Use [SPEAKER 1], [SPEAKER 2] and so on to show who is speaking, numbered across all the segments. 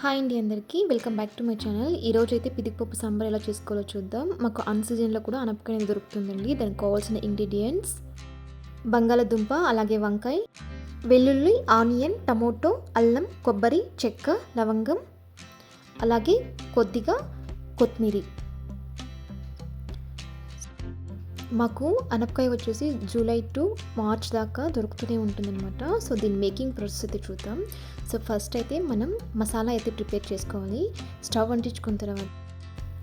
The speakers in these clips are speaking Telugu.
[SPEAKER 1] హాయ్ అండి అందరికీ. Welcome back to my channel. ఈరోజు అయితే పిదిగిపప్పు సాంబార్ ఎలా చేసుకోవాలో చూద్దాం. మాకు అన్ సీజన్లో కూడా అనపకాయ అనేది దొరుకుతుందండి. దానికి కావాల్సిన ఇంగ్రీడియంట్స్ బంగాళదుంప అలాగే వంకాయ వెల్లుల్లి ఆనియన్ టమోటో అల్లం కొబ్బరి చెక్క లవంగం అలాగే కొద్దిగా కొత్తిమీర. మాకు అనపకాయ వచ్చేసి జూలై టు మార్చ్ దాకా దొరుకుతూనే ఉంటుందన్నమాట. సో దీని మేకింగ్ ప్రాసెస్ అయితే చూద్దాం. సో ఫస్ట్ అయితే మనం మసాలా అయితే ప్రిపేర్ చేసుకోవాలి. స్టవ్ అంటించుకున్న తర్వాత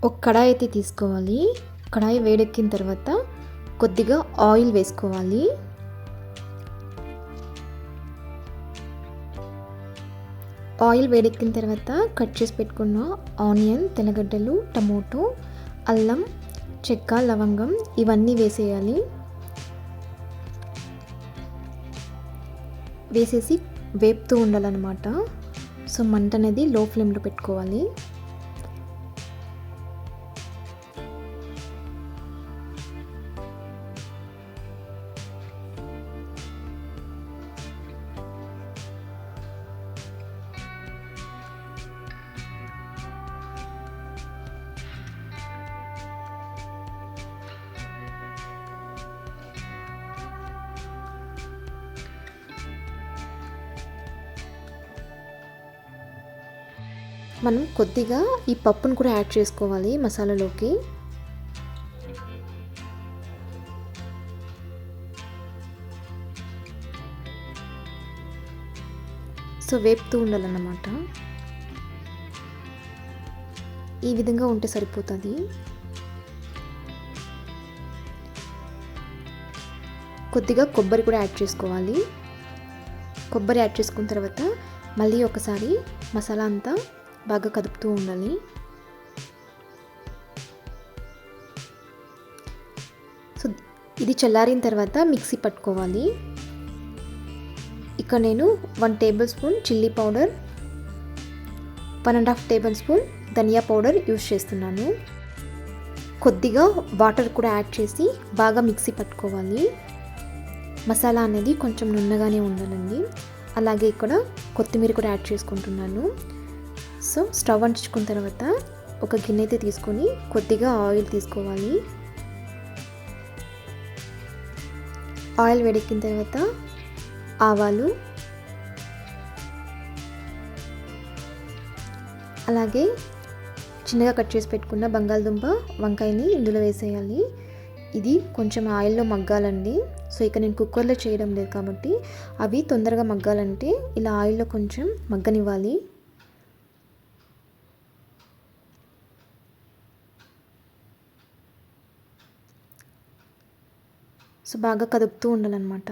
[SPEAKER 1] ఒక కడాయి అయితే తీసుకోవాలి. కడాయి వేడెక్కిన తర్వాత కొద్దిగా ఆయిల్ వేసుకోవాలి. ఆయిల్ వేడెక్కిన తర్వాత కట్ చేసి పెట్టుకున్న ఆనియన్ తెల్లగడ్డలు టమోటో అల్లం చెక్క లవంగం ఇవన్నీ వేసేయాలి. వేసేసి వేపుతూ ఉండాలన్నమాట. సో మంట అనేది లో ఫ్లేమ్లో పెట్టుకోవాలి. మనం కొద్దిగా ఈ పప్పును కూడా యాడ్ చేసుకోవాలి మసాలాలోకి. సో వేపుతూ ఉండాలన్నమాట. ఈ విధంగా ఉంటే సరిపోతుంది. కొద్దిగా కొబ్బరి కూడా యాడ్ చేసుకోవాలి. కొబ్బరి యాడ్ చేసుకున్న తర్వాత మళ్ళీ ఒకసారి మసాలా అంతా బాగా కదుపుతూ ఉండాలి. సో ఇది చల్లారిన తర్వాత మిక్సీ పట్టుకోవాలి. ఇక్కడ నేను one tablespoon chilli powder one and half tablespoon dhaniya powder use చేస్తున్నాను. కొద్దిగా వాటర్ కూడా యాడ్ చేసి బాగా మిక్సీ పట్టుకోవాలి. మసాలా అనేది కొంచెం నున్నగానే ఉండాలండి. అలాగే ఇక్కడ కొత్తిమీర కూడా యాడ్ చేసుకుంటున్నాను. సో స్టవ్ అంటించుకున్న తర్వాత ఒక గిన్నె అయితే తీసుకొని కొద్దిగా ఆయిల్ తీసుకోవాలి. ఆయిల్ వేడెక్కిన తర్వాత ఆవాలు అలాగే చిన్నగా కట్ చేసి పెట్టుకున్న బంగాళదుంప వంకాయని ఇందులో వేసేయాలి. ఇది కొంచెం ఆయిల్లో మగ్గాలండి. సో ఇక నేను కుక్కర్లో చేయడం లేదు కాబట్టి అవి తొందరగా మగ్గాలంటే ఇలా ఆయిల్లో కొంచెం మగ్గనివ్వాలి. సో బాగా కదుపుతూ ఉండాలన్నమాట.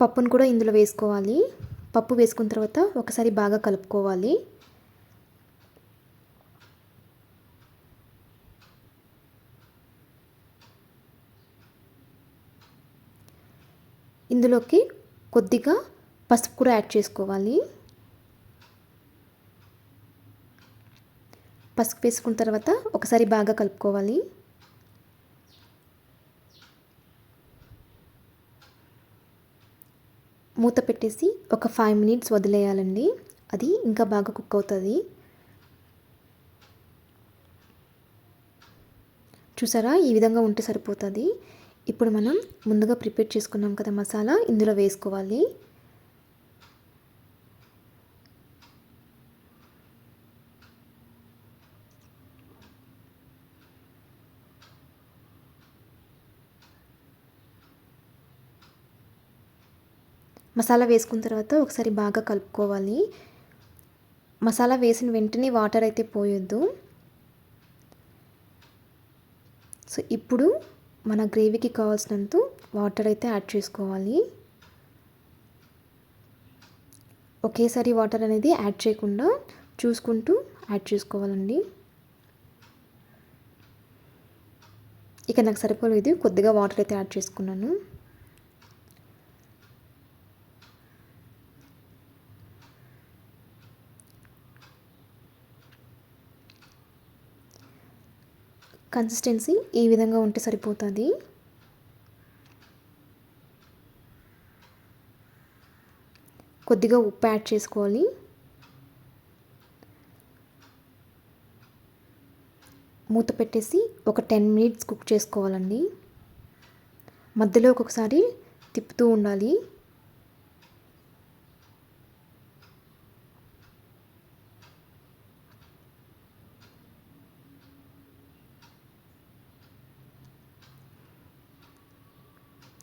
[SPEAKER 1] పప్పును కూడా ఇందులో వేసుకోవాలి. పప్పు వేసుకున్న తర్వాత ఒకసారి బాగా కలుపుకోవాలి. ఇందులోకి కొద్దిగా పసుపు కూడా యాడ్ చేసుకోవాలి. పసుపు వేసుకున్న తర్వాత ఒకసారి బాగా కలుపుకోవాలి. మూత పెట్టేసి ఒక ఫైవ్ మినిట్స్ వదిలేయాలండి. అది ఇంకా బాగా కుక్ అవుతుంది. చూసారా? ఈ విధంగా ఉంటే సరిపోతుంది. ఇప్పుడు మనం ముందుగా ప్రిపేర్ చేసుకున్నాం కదా మసాలా ఇందులో వేసుకోవాలి. మసాలా వేసుకున్న తర్వాత ఒకసారి బాగా కలుపుకోవాలి. మసాలా వేసిన వెంటనే వాటర్ అయితే పోయొద్దు. సో ఇప్పుడు మన గ్రేవీకి కావాల్సినంత వాటర్ అయితే యాడ్ చేసుకోవాలి. ఒకేసారి వాటర్ అనేది యాడ్ చేయకుండా చూసుకుంటూ యాడ్ చేసుకోవాలండి. ఇక నాకు సరిపోలేదు కొద్దిగా వాటర్ అయితే యాడ్ చేసుకున్నాను. కన్సిస్టెన్సీ ఈ విధంగా ఉంటే సరిపోతుంది. కొద్దిగా ఉప్పు యాడ్ చేసుకోవాలి. మూత పెట్టేసి ఒక టెన్ మినిట్స్ కుక్ చేసుకోవాలండి. మధ్యలో ఒక్కొక్కసారి తిప్పుతూ ఉండాలి.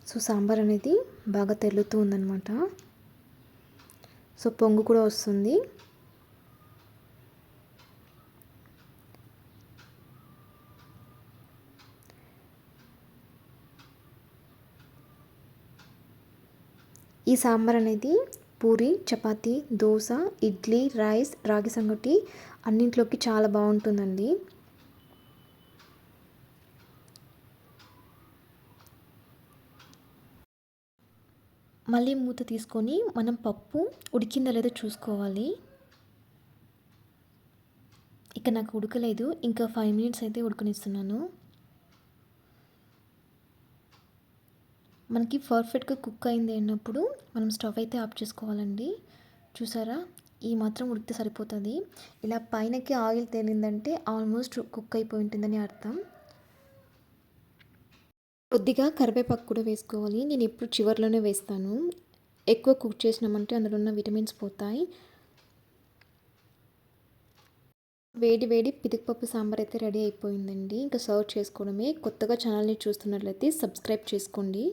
[SPEAKER 1] సో సాంబార్ అనేది బాగా తెల్లుతూ ఉందన్నమాట. సో పొంగు కూడా వస్తుంది. ఈ సాంబార్ అనేది పూరి చపాతి దోశ ఇడ్లీ రైస్ రాగి సంగటి అన్నింటిలోకి చాలా బాగుంటుందండి. మళ్ళీ మూత తీసుకొని మనం పప్పు ఉడికిందా లేదో చూసుకోవాలి. ఇక నాకు ఉడకలేదు. ఇంకా ఫైవ్ మినిట్స్ అయితే ఉడకనిస్తున్నాను. మనకి పర్ఫెక్ట్గా కుక్ అయింది అన్నప్పుడు మనం స్టవ్ అయితే ఆఫ్ చేసుకోవాలండి. చూసారా? ఈ మాత్రం ఉడికితే సరిపోతుంది. ఇలా పైనకి ఆయిల్ తేలిందంటే ఆల్మోస్ట్ కుక్ అయిపోయి ఉంటుందని అర్థం. కొద్దిగా కరివేపాకు కూడా వేసుకోవాలి. నేను ఎప్పుడు చివరిలోనే వేస్తాను. ఎక్కువ కుక్ చేసినామంటే అందులో ఉన్న విటమిన్స్ పోతాయి. వేడి వేడి పితికపప్పు సాంబార్ అయితే రెడీ అయిపోయిందండి. ఇంకా సర్వ్ చేసుకోవడమే. కొత్తగా ఛానల్ని చూస్తున్నట్లయితే సబ్స్క్రైబ్ చేసుకోండి.